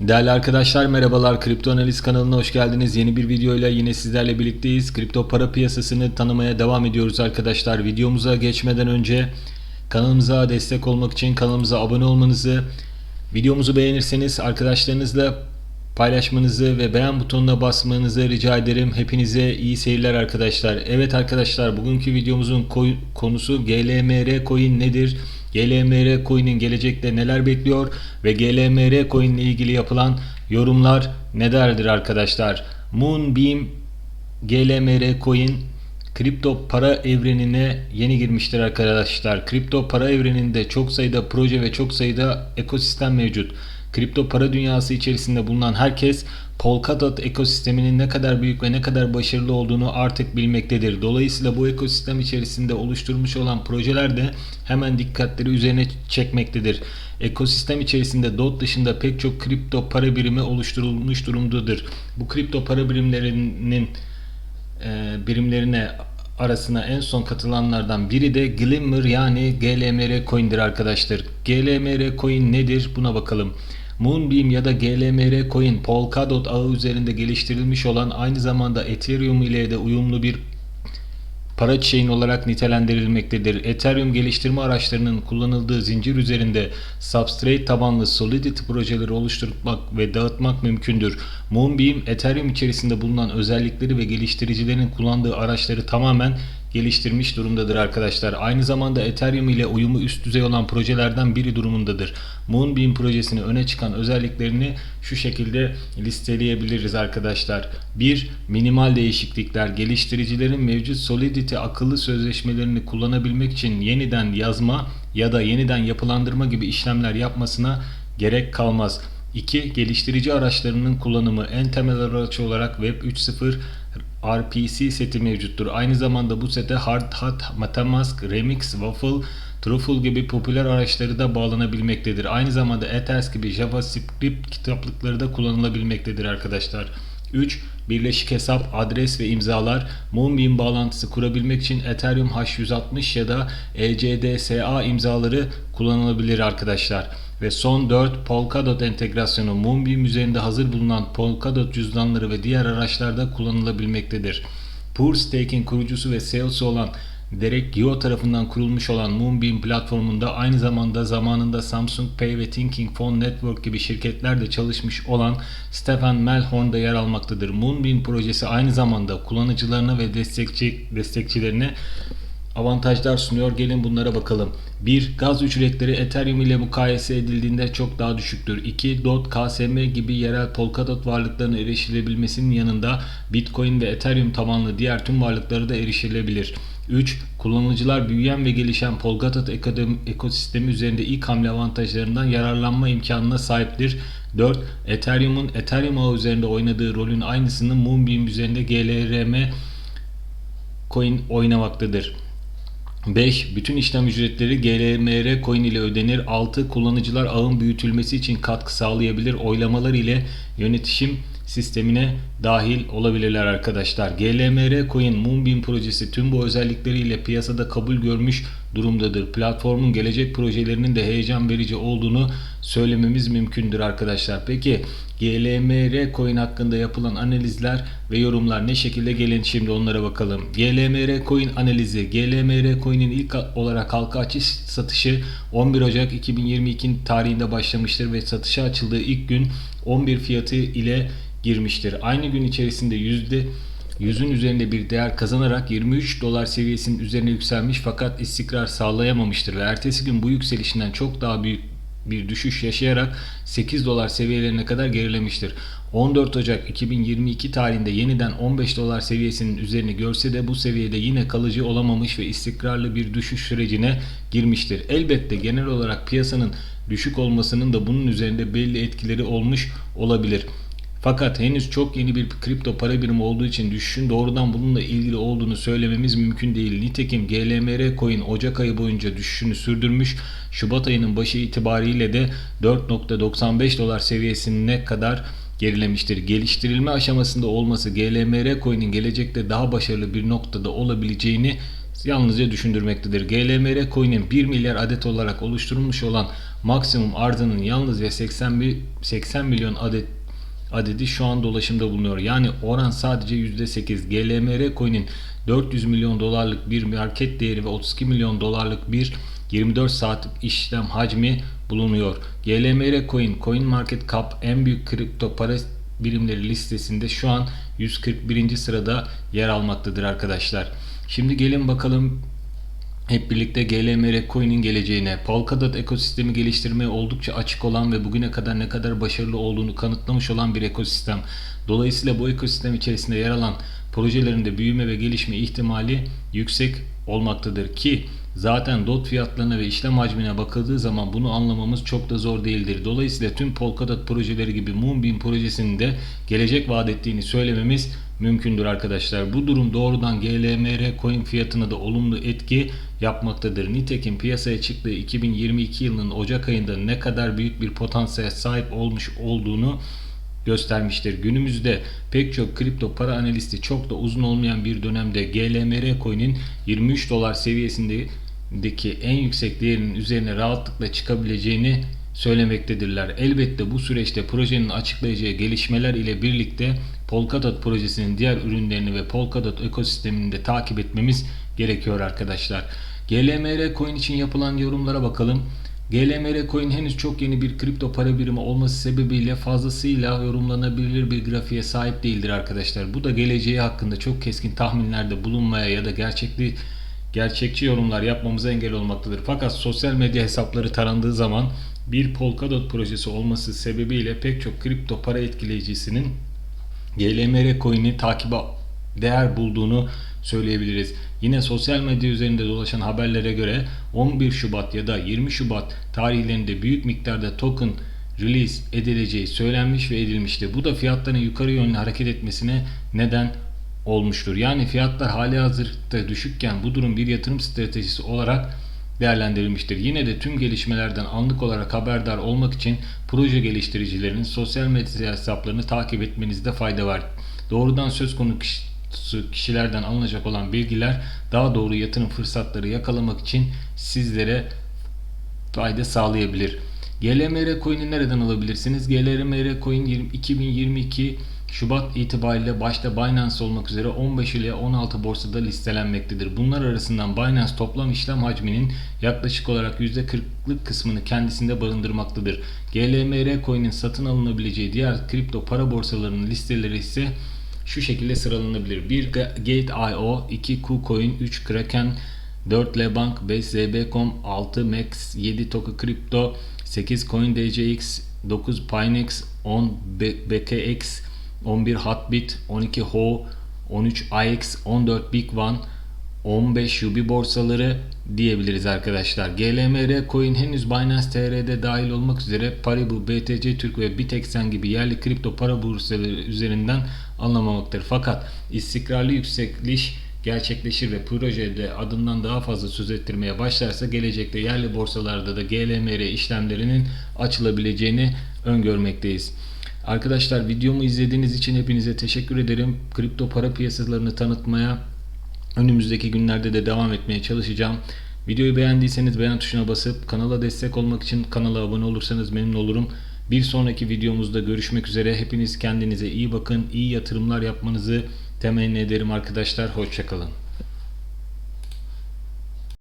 Değerli arkadaşlar merhabalar Kripto Analiz kanalına hoş geldiniz. Yeni bir videoyla yine sizlerle birlikteyiz. Kripto para piyasasını tanımaya devam ediyoruz arkadaşlar. Videomuza geçmeden önce kanalımıza destek olmak için kanalımıza abone olmanızı, videomuzu beğenirseniz arkadaşlarınızla paylaşmanızı ve beğen butonuna basmanızı rica ederim. Hepinize iyi seyirler arkadaşlar. Evet arkadaşlar bugünkü videomuzun konusu GLMR coin nedir? GLMR coin'in gelecekte neler bekliyor ve GLMR coin ile ilgili yapılan yorumlar nelerdir arkadaşlar? Moonbeam GLMR coin kripto para evrenine yeni girmiştir arkadaşlar. Kripto para evreninde çok sayıda proje ve çok sayıda ekosistem mevcut. Kripto para dünyası içerisinde bulunan herkes Polkadot ekosisteminin ne kadar büyük ve ne kadar başarılı olduğunu artık bilmektedir. Dolayısıyla bu ekosistem içerisinde oluşturmuş olan projeler de hemen dikkatleri üzerine çekmektedir. Ekosistem içerisinde DOT dışında pek çok kripto para birimi oluşturulmuş durumdadır. Bu kripto para birimlerinin e, birimlerine arasına en son katılanlardan biri de Glimmer yani GLMR coin'dir arkadaşlar. GLMR coin nedir? Buna bakalım. Moonbeam ya da GLMR coin Polkadot ağı üzerinde geliştirilmiş olan aynı zamanda Ethereum ile de uyumlu bir para chain olarak nitelendirilmektedir. Ethereum geliştirme araçlarının kullanıldığı zincir üzerinde substrate tabanlı Solidity projeleri oluşturmak ve dağıtmak mümkündür. Moonbeam, Ethereum içerisinde bulunan özellikleri ve geliştiricilerin kullandığı araçları tamamen geliştirmiş durumdadır arkadaşlar. Aynı zamanda Ethereum ile uyumu üst düzey olan projelerden biri durumundadır. Moonbeam projesini öne çıkan özelliklerini şu şekilde listeleyebiliriz arkadaşlar. 1. Minimal değişiklikler. Geliştiricilerin mevcut Solidity akıllı sözleşmelerini kullanabilmek için yeniden yazma ya da yeniden yapılandırma gibi işlemler yapmasına gerek kalmaz. 2. Geliştirici araçlarının kullanımı en temel araç olarak Web 3.0 RPC seti mevcuttur. Aynı zamanda bu sete Hard Hat, Metamask, Remix, Waffle, Truffle gibi popüler araçları da bağlanabilmektedir. Aynı zamanda Ethers gibi JavaScript kitaplıkları da kullanılabilmektedir arkadaşlar. 3. Birleşik hesap, adres ve imzalar Moonbeam bağlantısı kurabilmek için Ethereum H160 ya da ECDSA imzaları kullanılabilir arkadaşlar. Ve son 4 Polkadot entegrasyonu Moonbeam üzerinde hazır bulunan Polkadot cüzdanları ve diğer araçlarda kullanılabilmektedir. Pure Stake'in kurucusu ve CEO'su olan Derek Yeo tarafından kurulmuş olan Moonbeam platformunda aynı zamanda zamanında Samsung Pay ve Thinking Phone Network gibi şirketlerde çalışmış olan Stefan Melhorn da yer almaktadır. Moonbeam projesi aynı zamanda kullanıcılarına ve destekçi destekçilerine avantajlar sunuyor. Gelin bunlara bakalım. 1. Gaz ücretleri Ethereum ile mukayese edildiğinde çok daha düşüktür. 2. DOT, KSM gibi yerel Polkadot varlıklarına erişilebilmesinin yanında Bitcoin ve Ethereum tabanlı diğer tüm varlıklara da erişilebilir. 3. Kullanıcılar büyüyen ve gelişen Polkadot ekosistemi üzerinde ilk hamle avantajlarından yararlanma imkanına sahiptir. 4. Ethereum'un Ethereum ağı üzerinde oynadığı rolün aynısını Moonbeam üzerinde GLRM coin oynamaktadır. 5. Bütün işlem ücretleri GLMR coin ile ödenir. 6. Kullanıcılar ağın büyütülmesi için katkı sağlayabilir. Oylamalar ile yönetişim sistemine dahil olabilirler arkadaşlar. GLMR Coin Moonbeam projesi tüm bu özellikleriyle piyasada kabul görmüş durumdadır. Platformun gelecek projelerinin de heyecan verici olduğunu söylememiz mümkündür arkadaşlar. Peki GLMR Coin hakkında yapılan analizler ve yorumlar ne şekilde gelin şimdi onlara bakalım. GLMR Coin analizi GLMR Coin'in ilk olarak halka açış satışı 11 Ocak 2022 tarihinde başlamıştır ve satışa açıldığı ilk gün 11 fiyatı ile girmiştir. Aynı gün içerisinde yüzde yüzün üzerinde bir değer kazanarak 23 dolar seviyesinin üzerine yükselmiş fakat istikrar sağlayamamıştır ve ertesi gün bu yükselişinden çok daha büyük bir düşüş yaşayarak 8 dolar seviyelerine kadar gerilemiştir. 14 Ocak 2022 tarihinde yeniden 15 dolar seviyesinin üzerini görse de bu seviyede yine kalıcı olamamış ve istikrarlı bir düşüş sürecine girmiştir. Elbette genel olarak piyasanın düşük olmasının da bunun üzerinde belli etkileri olmuş olabilir. Fakat henüz çok yeni bir kripto para birimi olduğu için düşüşün doğrudan bununla ilgili olduğunu söylememiz mümkün değil. Nitekim GLMR coin Ocak ayı boyunca düşüşünü sürdürmüş. Şubat ayının başı itibariyle de 4.95 dolar seviyesine kadar gerilemiştir. Geliştirilme aşamasında olması GLMR coin'in gelecekte daha başarılı bir noktada olabileceğini yalnızca düşündürmektedir. GLMR coin'in 1 milyar adet olarak oluşturulmuş olan maksimum arzının yalnız ve 80, bi- 80 milyon adet adedi şu an dolaşımda bulunuyor. Yani oran sadece %8. GLMR coin'in 400 milyon dolarlık bir market değeri ve 32 milyon dolarlık bir 24 saatlik işlem hacmi bulunuyor. GLMR coin, Coin Market Cap en büyük kripto para birimleri listesinde şu an 141. sırada yer almaktadır arkadaşlar. Şimdi gelin bakalım hep birlikte GLMR Coin'in geleceğine, Polkadot ekosistemi geliştirmeye oldukça açık olan ve bugüne kadar ne kadar başarılı olduğunu kanıtlamış olan bir ekosistem. Dolayısıyla bu ekosistem içerisinde yer alan projelerin de büyüme ve gelişme ihtimali yüksek olmaktadır ki zaten DOT fiyatlarına ve işlem hacmine bakıldığı zaman bunu anlamamız çok da zor değildir. Dolayısıyla tüm Polkadot projeleri gibi Moonbeam projesinin de gelecek vaat ettiğini söylememiz mümkündür arkadaşlar. Bu durum doğrudan GLMR coin fiyatına da olumlu etki yapmaktadır. Nitekim piyasaya çıktığı 2022 yılının Ocak ayında ne kadar büyük bir potansiyel sahip olmuş olduğunu göstermiştir. Günümüzde pek çok kripto para analisti çok da uzun olmayan bir dönemde GLMR coin'in 23 dolar seviyesindeki en yüksek değerinin üzerine rahatlıkla çıkabileceğini söylemektedirler. Elbette bu süreçte projenin açıklayacağı gelişmeler ile birlikte Polkadot projesinin diğer ürünlerini ve Polkadot ekosistemini de takip etmemiz gerekiyor arkadaşlar. GLMR coin için yapılan yorumlara bakalım. GLMR coin henüz çok yeni bir kripto para birimi olması sebebiyle fazlasıyla yorumlanabilir bir grafiğe sahip değildir arkadaşlar. Bu da geleceği hakkında çok keskin tahminlerde bulunmaya ya da gerçekli gerçekçi yorumlar yapmamıza engel olmaktadır. Fakat sosyal medya hesapları tarandığı zaman bir Polkadot projesi olması sebebiyle pek çok kripto para etkileyicisinin GLMR coin'i takibe değer bulduğunu söyleyebiliriz. Yine sosyal medya üzerinde dolaşan haberlere göre 11 Şubat ya da 20 Şubat tarihlerinde büyük miktarda token release edileceği söylenmiş ve edilmişti. Bu da fiyatların yukarı yönlü hareket etmesine neden olmuştur. Yani fiyatlar hali hazırda düşükken bu durum bir yatırım stratejisi olarak değerlendirilmiştir. Yine de tüm gelişmelerden anlık olarak haberdar olmak için proje geliştiricilerinin sosyal medya hesaplarını takip etmenizde fayda var. Doğrudan söz konusu kişilerden alınacak olan bilgiler daha doğru yatırım fırsatları yakalamak için sizlere fayda sağlayabilir. GLMR coin'i nereden alabilirsiniz? GLMR coin 2022 Şubat itibariyle başta Binance olmak üzere 15 ile 16 borsada listelenmektedir. Bunlar arasından Binance toplam işlem hacminin yaklaşık olarak %40'lık kısmını kendisinde barındırmaktadır. GLMR coin'in satın alınabileceği diğer kripto para borsalarının listeleri ise şu şekilde sıralanabilir. 1 Gate.io, 2 KuCoin, 3 Kraken, 4 Lebank, 5 ZB.com, 6 Max, 7 Toka Crypto, 8 CoinDJX, 9 Pinex, 10 BKX, 11 Hotbit, 12 Ho, 13 IX, 14 Big One, 15 Yubi borsaları diyebiliriz arkadaşlar. GLMR coin henüz Binance TR'de dahil olmak üzere Paribu, BTC Türk ve Bitexen gibi yerli kripto para borsaları üzerinden anlamamaktadır. Fakat istikrarlı yükseliş gerçekleşir ve projede adından daha fazla söz ettirmeye başlarsa gelecekte yerli borsalarda da GLMR işlemlerinin açılabileceğini öngörmekteyiz. Arkadaşlar videomu izlediğiniz için hepinize teşekkür ederim. Kripto para piyasalarını tanıtmaya önümüzdeki günlerde de devam etmeye çalışacağım. Videoyu beğendiyseniz beğen tuşuna basıp kanala destek olmak için kanala abone olursanız memnun olurum. Bir sonraki videomuzda görüşmek üzere. Hepiniz kendinize iyi bakın. iyi yatırımlar yapmanızı temenni ederim arkadaşlar. Hoşçakalın.